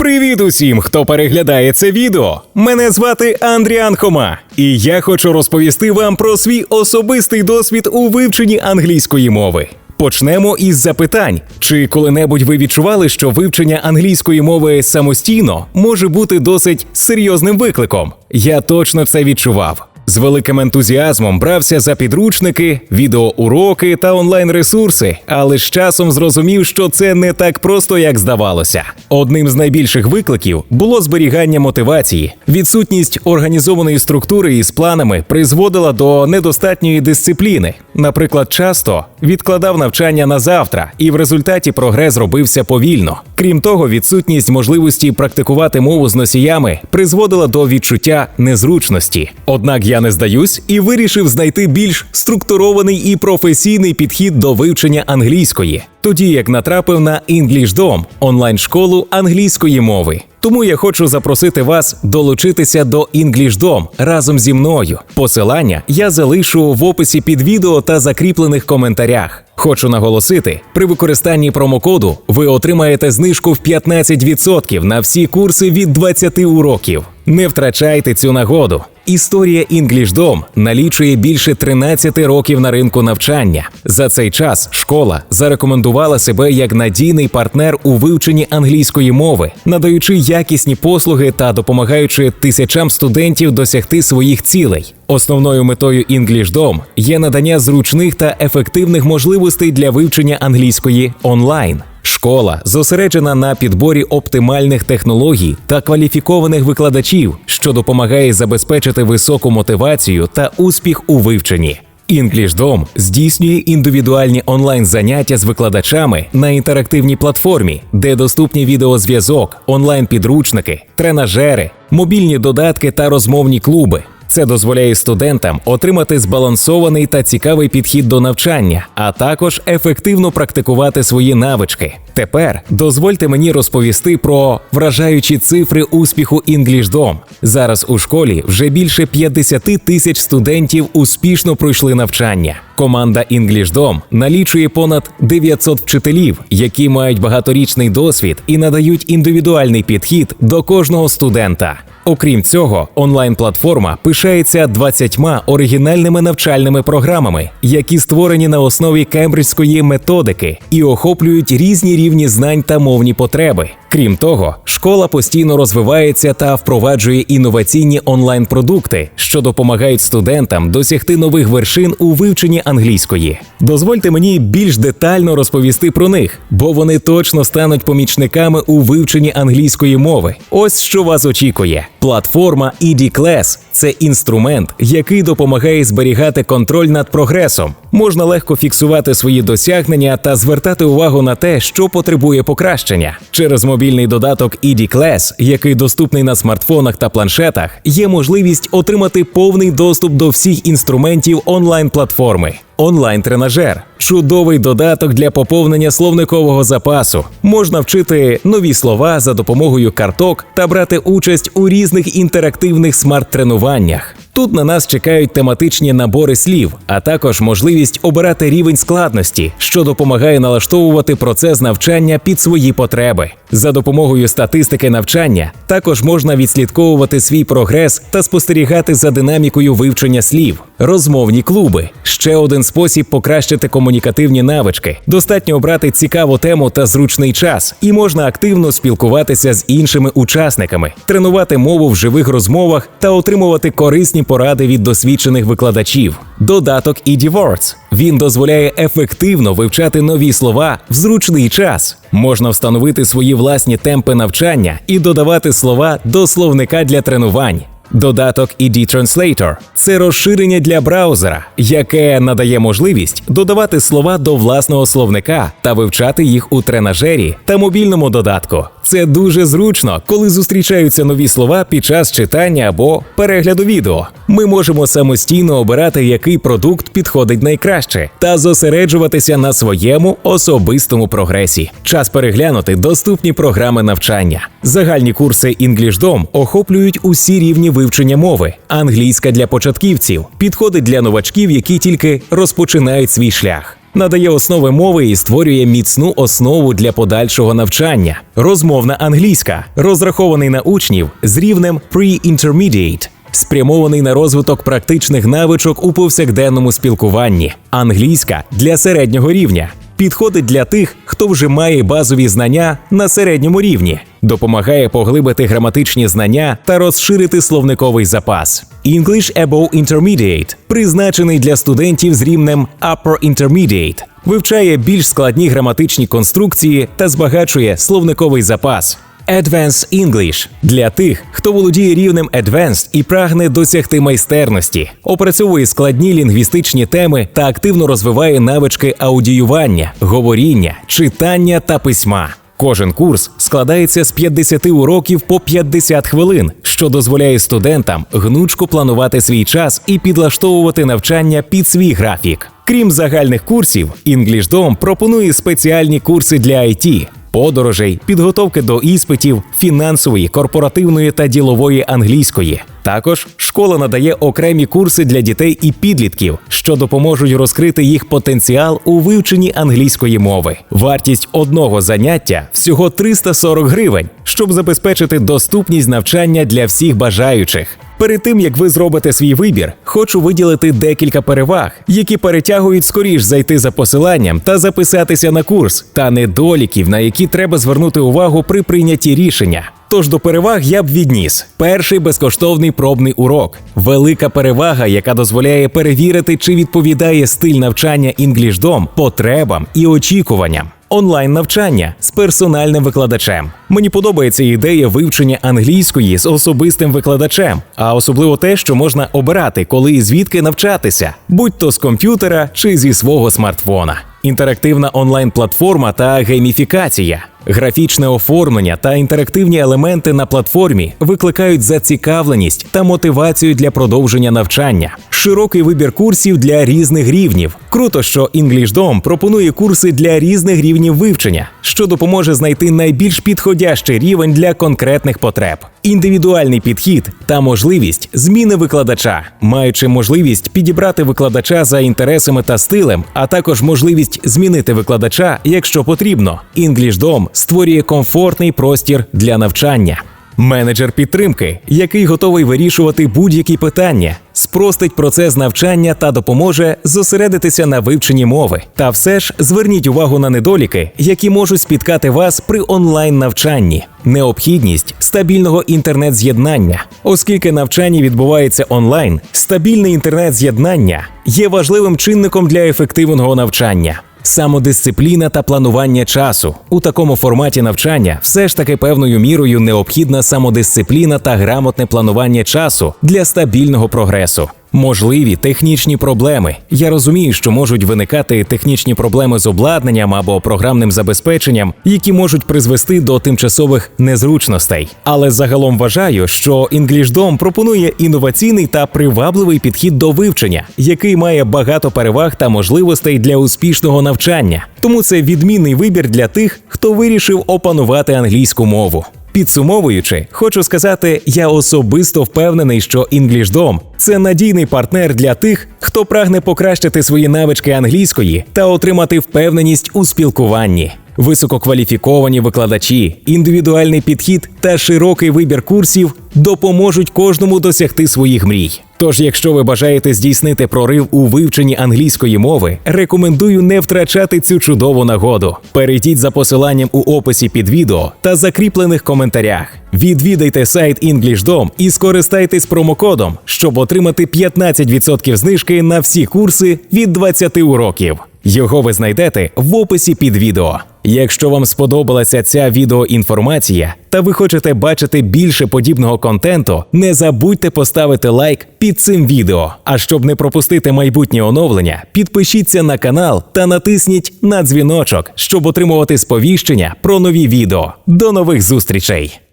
Привіт усім, хто переглядає це відео. Мене звати Андріан Хома, і я хочу розповісти вам про свій особистий досвід у вивченні англійської мови. Почнемо із запитань: чи коли-небудь ви відчували, що вивчення англійської мови самостійно може бути досить серйозним викликом? Я точно це відчував. З великим ентузіазмом брався за підручники, відеоуроки та онлайн-ресурси, але з часом зрозумів, що це не так просто, як здавалося. Одним з найбільших викликів було зберігання мотивації. Відсутність організованої структури із планами призводила до недостатньої дисципліни. Наприклад, часто відкладав навчання на завтра, і в результаті прогрес робився повільно. Крім того, відсутність можливості практикувати мову з носіями призводила до відчуття незручності. Однак я не здаюсь і вирішив знайти більш структурований і професійний підхід до вивчення англійської, тоді як натрапив на EnglishDom – онлайн-школу англійської мови. Тому я хочу запросити вас долучитися до EnglishDom разом зі мною. Посилання я залишу в описі під відео та закріплених коментарях. Хочу наголосити, при використанні промокоду ви отримаєте знижку в 15% на всі курси від 20 уроків. Не втрачайте цю нагоду. Історія EnglishDom налічує більше 13 років на ринку навчання. За цей час школа зарекомендувала себе як надійний партнер у вивченні англійської мови, надаючи якісні послуги та допомагаючи тисячам студентів досягти своїх цілей. Основною метою EnglishDom є надання зручних та ефективних можливостей для вивчення англійської онлайн. Школа зосереджена на підборі оптимальних технологій та кваліфікованих викладачів, що допомагає забезпечити високу мотивацію та успіх у вивченні. EnglishDom здійснює індивідуальні онлайн-заняття з викладачами на інтерактивній платформі, де доступні відеозв'язок, онлайн-підручники, тренажери, мобільні додатки та розмовні клуби. Це дозволяє студентам отримати збалансований та цікавий підхід до навчання, а також ефективно практикувати свої навички. Тепер дозвольте мені розповісти про вражаючі цифри успіху EnglishDom. Зараз у школі вже більше 50 тисяч студентів успішно пройшли навчання. Команда EnglishDom налічує понад 900 вчителів, які мають багаторічний досвід і надають індивідуальний підхід до кожного студента. Окрім цього, онлайн-платформа пишається 20 оригінальними навчальними програмами, які створені на основі кембриджської методики і охоплюють різні рівні знань та мовні потреби. Крім того, школа постійно розвивається та впроваджує інноваційні онлайн-продукти, що допомагають студентам досягти нових вершин у вивченні англійської. Дозвольте мені більш детально розповісти про них, бо вони точно стануть помічниками у вивченні англійської мови. Ось що вас очікує. Платформа ED-Class – це інструмент, який допомагає зберігати контроль над прогресом. Можна легко фіксувати свої досягнення та звертати увагу на те, що потребує покращення. Через мобільний додаток ED-Class, який доступний на смартфонах та планшетах, є можливість отримати повний доступ до всіх інструментів онлайн-платформи. Онлайн-тренажер чудовий додаток для поповнення словникового запасу. Можна вчити нові слова за допомогою карток та брати участь у різних інтерактивних смарт-тренуваннях. Тут на нас чекають тематичні набори слів, а також можливість обирати рівень складності, що допомагає налаштовувати процес навчання під свої потреби. За допомогою статистики навчання також можна відслідковувати свій прогрес та спостерігати за динамікою вивчення слів. Розмовні клуби ще один спосіб покращити комунікативні навички. Достатньо обрати цікаву тему та зручний час, і можна активно спілкуватися з іншими учасниками, тренувати мову в живих розмовах та отримувати корисні поради від досвідчених викладачів. Додаток ED-Words. Він дозволяє ефективно вивчати нові слова в зручний час. Можна встановити свої власні темпи навчання і додавати слова до словника для тренувань. Додаток ED Translator – це розширення для браузера, яке надає можливість додавати слова до власного словника та вивчати їх у тренажері та мобільному додатку. Це дуже зручно, коли зустрічаються нові слова під час читання або перегляду відео. Ми можемо самостійно обирати, який продукт підходить найкраще, та зосереджуватися на своєму особистому прогресі. Час переглянути доступні програми навчання. Загальні курси EnglishDom охоплюють усі рівні вивчення мови. Англійська для початківців підходить для новачків, які тільки розпочинають свій шлях. Надає основи мови і створює міцну основу для подальшого навчання. Розмовна англійська, розрахований на учнів з рівнем Pre-Intermediate, спрямований на розвиток практичних навичок у повсякденному спілкуванні. Англійська для середнього рівня. Підходить для тих, хто вже має базові знання на середньому рівні, допомагає поглибити граматичні знання та розширити словниковий запас. English Above Intermediate призначений для студентів з рівнем Upper Intermediate, вивчає більш складні граматичні конструкції та збагачує словниковий запас. Advanced English для тих, хто володіє рівнем Advanced і прагне досягти майстерності, опрацьовує складні лінгвістичні теми та активно розвиває навички аудіювання, говоріння, читання та письма. Кожен курс складається з 50 уроків по 50 хвилин, що дозволяє студентам гнучко планувати свій час і підлаштовувати навчання під свій графік. Крім загальних курсів, EnglishDom пропонує спеціальні курси для IT, подорожей, підготовки до іспитів, фінансової, корпоративної та ділової англійської. Також школа надає окремі курси для дітей і підлітків, що допоможуть розкрити їх потенціал у вивченні англійської мови. Вартість одного заняття всього 340 гривень, щоб забезпечити доступність навчання для всіх бажаючих. Перед тим як ви зробите свій вибір, хочу виділити декілька переваг, які перетягують скоріш зайти за посиланням та записатися на курс, та недоліків, на які треба звернути увагу при прийнятті рішення. Тож до переваг я б відніс перший безкоштовний пробний урок, велика перевага, яка дозволяє перевірити, чи відповідає стиль навчання EnglishDom потребам і очікуванням. Онлайн навчання з персональним викладачем. Мені подобається ідея вивчення англійської з особистим викладачем, а особливо те, що можна обирати, коли і звідки навчатися, будь то з комп'ютера чи зі свого смартфона. Інтерактивна онлайн-платформа та гейміфікація. Графічне оформлення та інтерактивні елементи на платформі викликають зацікавленість та мотивацію для продовження навчання. Широкий вибір курсів для різних рівнів. Круто, що EnglishDom пропонує курси для різних рівнів вивчення, що допоможе знайти найбільш підходящий рівень для конкретних потреб. Індивідуальний підхід та можливість зміни викладача, маючи можливість підібрати викладача за інтересами та стилем, а також можливість змінити викладача, якщо потрібно. EnglishDom створює комфортний простір для навчання. Менеджер підтримки, який готовий вирішувати будь-які питання, спростить процес навчання та допоможе зосередитися на вивченні мови. Та все ж зверніть увагу на недоліки, які можуть спіткати вас при онлайн навчанні. Необхідність стабільного інтернет-з'єднання, оскільки навчання відбувається онлайн, стабільне інтернет-з'єднання є важливим чинником для ефективного навчання. Самодисципліна та планування часу у такому форматі навчання все ж таки певною мірою необхідна самодисципліна та грамотне планування часу для стабільного прогресу. Можливі технічні проблеми. Я розумію, що можуть виникати технічні проблеми з обладнанням або програмним забезпеченням, які можуть призвести до тимчасових незручностей. Але загалом вважаю, що EnglishDom пропонує інноваційний та привабливий підхід до вивчення, який має багато переваг та можливостей для успішного навчання. Тому це відмінний вибір для тих, хто вирішив опанувати англійську мову. Підсумовуючи, хочу сказати, я особисто впевнений, що EnglishDom – це надійний партнер для тих, хто прагне покращити свої навички англійської та отримати впевненість у спілкуванні. Висококваліфіковані викладачі, індивідуальний підхід та широкий вибір курсів допоможуть кожному досягти своїх мрій. Тож, якщо ви бажаєте здійснити прорив у вивченні англійської мови, рекомендую не втрачати цю чудову нагоду. Перейдіть за посиланням у описі під відео та закріплених коментарях. Відвідайте сайт EnglishDom і скористайтесь промокодом, щоб отримати 15% знижки на всі курси від 20 уроків. Його ви знайдете в описі під відео. Якщо вам сподобалася ця відеоінформація та ви хочете бачити більше подібного контенту, не забудьте поставити лайк під цим відео. А щоб не пропустити майбутнє оновлення, підпишіться на канал та натисніть на дзвіночок, щоб отримувати сповіщення про нові відео. До нових зустрічей!